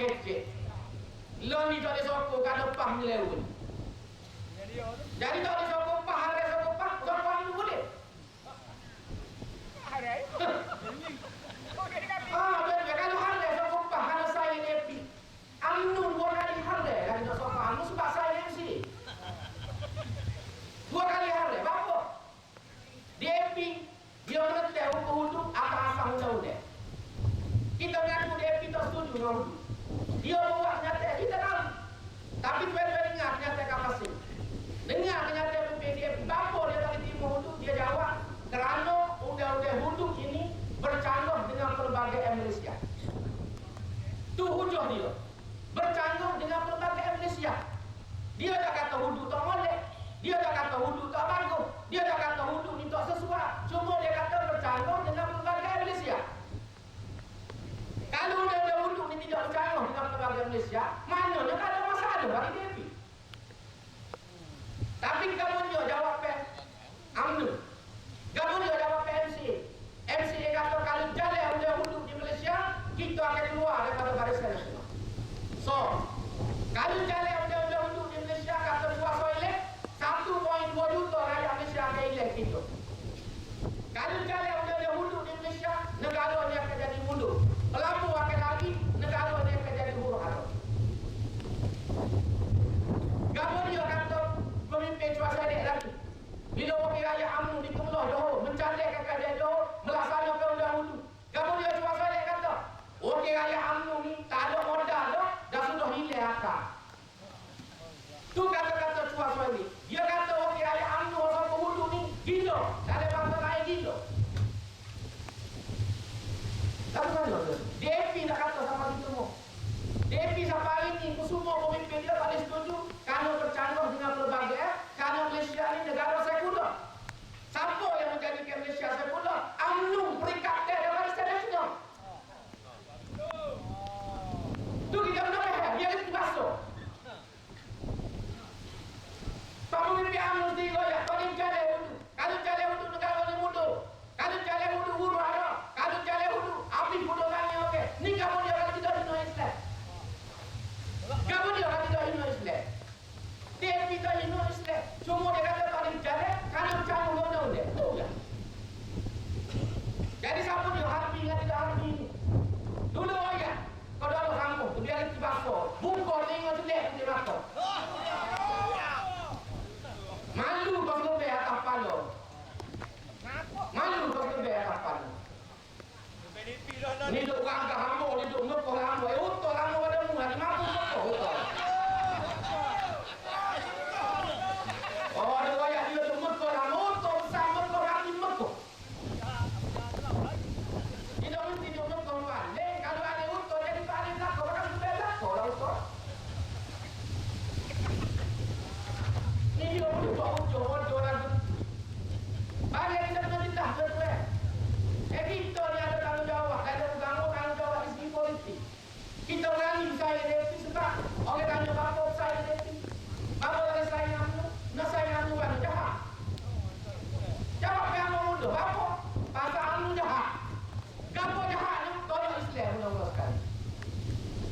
kecek. Lo ni tak ada sokong kan lepas melewun. Jadi tak ada sokong pah, ada sokong pah, sokong itu boleh. Ah, betul. Kalau ada sokong pah, kalau saya happy. Anu dua kali harga kan tak sokong. Anu sebab saya yang sini. Dua kali harga. Apa? Dia happy. Dia mengerti hukum hukum apa-apa undang-undang. Kita mengaku dia tak setuju dengan hukum. Dia buat nyata kita tahu. Tapi tuan-tuan dengar nyata kapasi. Dengar nyata PDF. Bapa dia tak terima hukum. Dia jawab. Kerana undang-undang hukum ini bercanggah dengan pelbagai Malaysia. Tu hujah dia. Bercanggah dengan pelbagai Malaysia. Dia dah kata hudu tak boleh. Dia dah kata hudu tak bagus. Dia dah kata hudu ni tak sesuai. Cuma dia kata bercanggah dengan pelbagai Malaysia. Kalau dia ada hudu ni tidak bercanggah dengan pelbagai Malaysia, maknanya tak ada masalah bagi DP. Tapi kamu dia jawab pen UMNO. Kamu dia jawab pen MCA. MCA kata kalau jalan undang hudu di Malaysia, kita akan keluar daripada barisan nasional. So, kalau jalan undang-undang hudu di Malaysia kata puasa elek, 1.2 juta rakyat Malaysia akan elek kita. yaka tu kata kata tua suami dia kata okey ayah amnu orang pemudu ni gila tak ada bangsa lain gila Mari kita mengetah tuan-tuan. Eh, yang ada tanggungjawab, ada tanggungjawab, tanggungjawab di segi politik. Kita berani saya dia sebab orang tanya bapa saya dia. Bapa saya nak nak saya nak jahat. Jawab yang mau. Bapa